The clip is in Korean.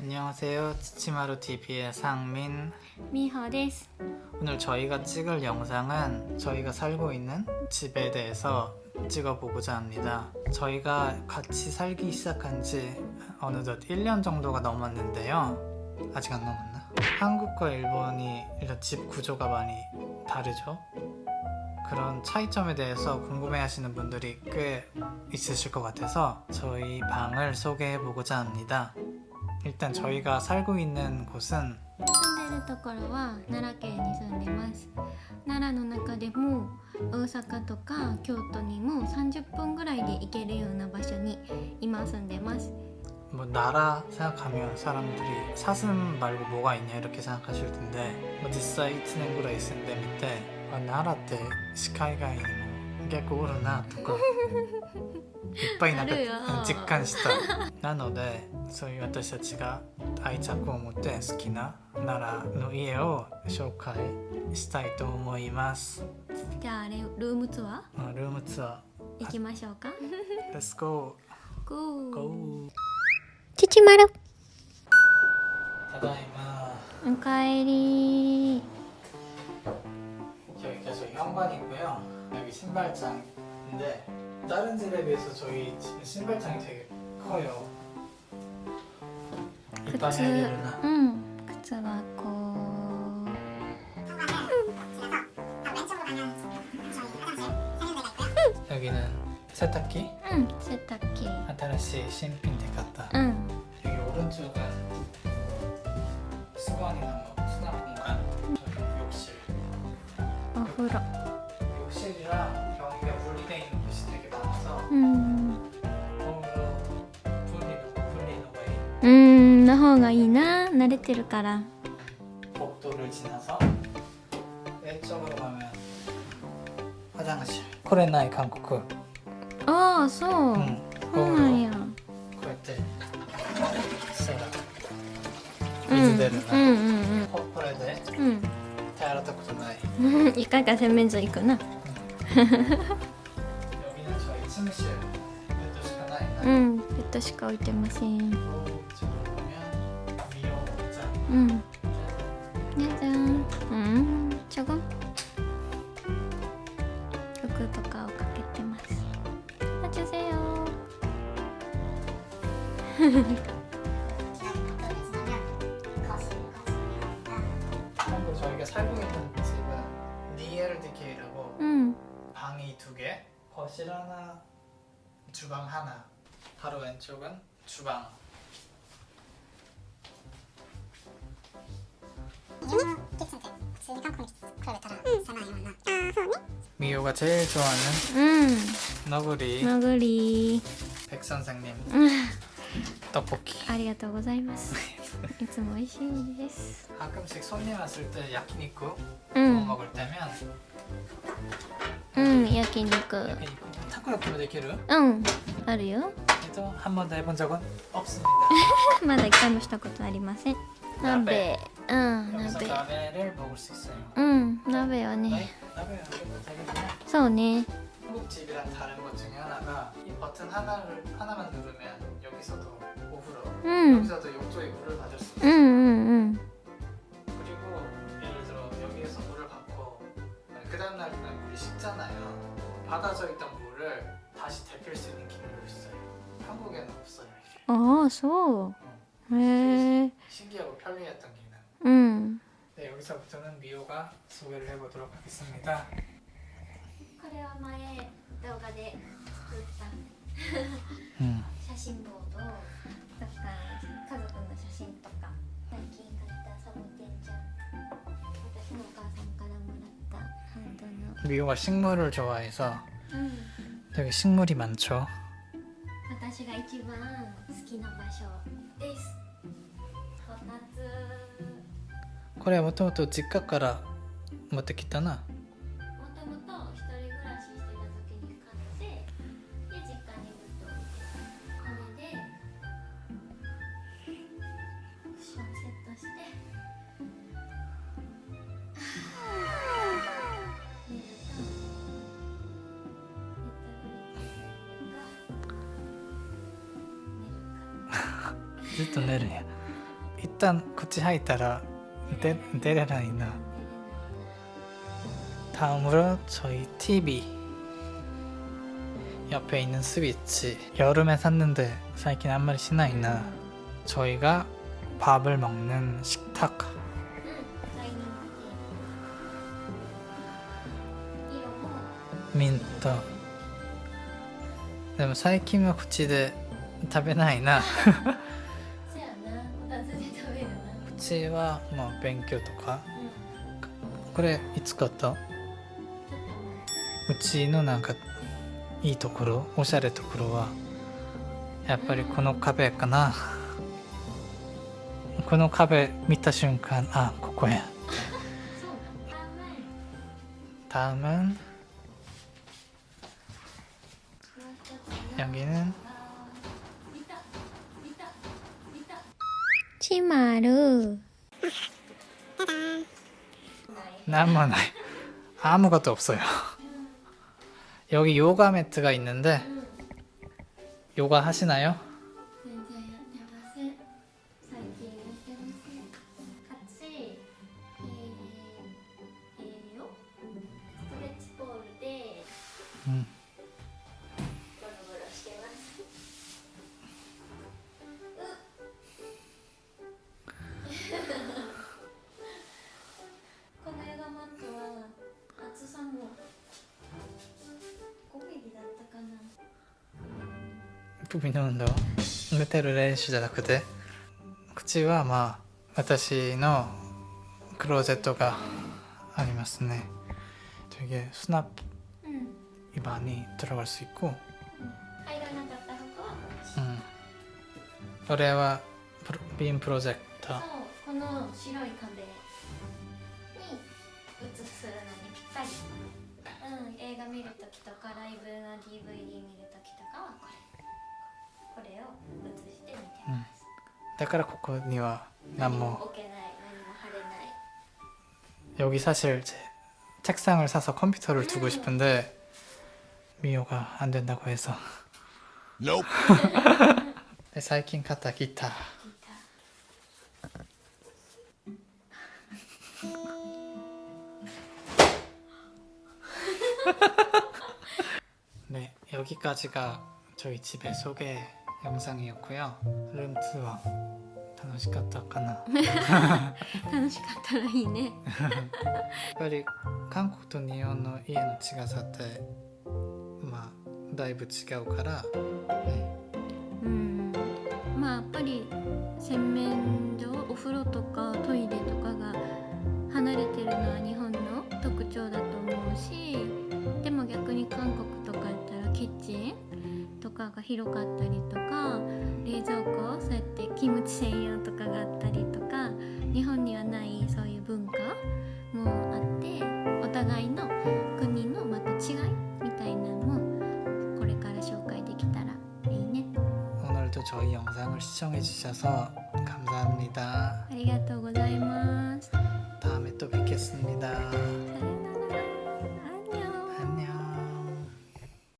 안녕하세요. 치치마루 TV의 상민, 미허데스 오늘 저희가 찍을 영상은 저희가 살고 있는 집에 대해서 찍어보고자 합니다. 저희가 같이 살기 시작한 지 어느덧 1년 정도가 넘었는데요. 아직 안 넘었나? 한국과 일본이 일단 집 구조가 많이 다르죠. 그런 차이점에 대해서 궁금해 하시는 분들이 꽤 있으실 것 같아서 저희 방을 소개해 보고자 합니다. 일단 저희가 살고 있는 곳은 住んでるところは奈良県に住んでます。奈良の中でも大阪とか京都にも30分ぐらいで行けるような場所に今住んでます。 뭐 나라 생각하면 사람들이 사슴 말고 뭐가 있냐 이렇게 생각하실 텐데 뭐実際1年ぐらい住んでみてあ奈良って鹿以外にも結 構おるなとかいっぱいなんかあるよ実感したなのでそういう私たちが愛着を持って好きな奈良の家を紹介したいと思いますじゃああれルームツアうんルームツアー行きましょうか。ー Let's goゴー。 go ちちまる。ただいまおかえり。 여기 계속 현관이고요. 여기 신발장인데 다른 집에 비해서 저희 집 신발장이 되게 커요. 그치. 응. 그치라고. 여기는 세탁기, 응. 세탁기. 아타라시 신핀 데갔다 응. 여기 오른쪽은 수건이나 方がいいな慣れてるから。これない韓国ああそう、うん、そうなんや。こうやって水出るな、うん、うんうん。うんこれで、うん、手洗ったことない。一回か洗面所行くな、うん、ペットしか置いてません。 음. 짜잔. 음. 조금. 구독과 가겠대마스. 해주세요. 한번 저희가 살고 있는 집은 주방 하나 바로 왼쪽은 주방. 日本のキッチンって普通に韓国に比べたら狭いような、ああそうね 미호가 제일 좋아하는 うん 너구리 のぐり 백 선생님 うん 떡볶이. ありがとうございますいつも美味しいです 가끔씩 손님 왔을 때 야키니쿠 う 뭐 ん 먹을 때면 うん焼肉 야키니쿠 타코야키도 되기를 うんあるよ 해도 한 번도 해본 적은 없습니다. まだ一回もしたことありません鍋 うん 여기서 鍋 라면을 먹을 수 있어요. うん鍋は 네, ね 라면 여기도 되겠네. そうね 한국 집이랑 다른 것 중에 하나가 이 버튼 하나를 하나만 누르면 여기서도 오브로 うん 여기서도 욕조에 물을 받을 수 う 있어요. んうんうん 그리고 예를 들어 여기에서 물을 받고 그 다음 날 물이 식잖아요. 받아져 있던 물을 다시 데필 수 있는 기능도 있어요. 한국에는 없어요. 이게. ああそうへえ 신기하고 편리했던 기능. うん 네, 여기서부터는 미호가 소개를 해보도록 하겠습니다. これは前動画で作った 음. 写真ボードとか家族の写真とか最近買ったサボテンちゃん私のお母さんからもらったハンドの 미호가 식물을 좋아해서 うん 되게 식물이 많죠. 私が一番好きな場所ですこたつ これはもともと実家から持ってきたな。もともと一人暮らししてた時に買ってで実家にずっと置いてたこれでクッションセットして。寝る寝ると寝るかずっと寝るんや。一旦こっち入ったら 내, 내려라이나 다음으로 저희 TV 옆에 있는 스위치 여름에 샀는데最近 한 마리 신나있나 저희가 밥을 먹는 식탁 大人気色もミントでも最近は口で食べないな 口はまあ勉強とかうんこれいつ買ったちょっとうちのなんかいいところおしゃれところはやっぱりこの壁かなこの壁見た瞬間あここや前そうあ前 다음은 もう一つな 여기는 치마루. 나무는 아무것도 없어요. 여기 요가 매트가 있는데 요가 하시나요? 부비の運動寝てる練習じゃなくて口はまあ私のクローゼットがありますね되게 수납 うん 입안이 들어갈 수 있고 入らなかった服は 음. これはプロビームプロジェクターそうこの白い壁に映すのにぴったり、うん、映画見るときとかライブの DVD 見るときとかはこれ これを映して見てます、だからここには何も置けない何も貼れない 여기 사실 제 책상을 사서 컴퓨터를 두고 싶은데 미호가 안 된다고 해서 Nope. 네, 最近買ったギターギター 네, 여기까지가 저희 집의 소개 영상이었고요. 룸투어 楽しかったかなや楽しかったらいいねっぱり韓国と日本の家の違さってまあだいぶ違うから、ね、うんまあやっぱり洗面所お風呂とかトイレとかが離れてるのは日本の特徴だと思うしでも逆に韓国とかやったらキッチンとかが広かったりとか 冷蔵庫そうやってキムチ専用とかがあったりとか日本にはないそういう文化もあってお互いの国のまた違いみたいなのもこれから紹介できたらいいね 오늘도 저희 영상을 시청해 주셔서 감사합니다. ありがとうございます。 다음에 또 뵙겠습니다. さよなら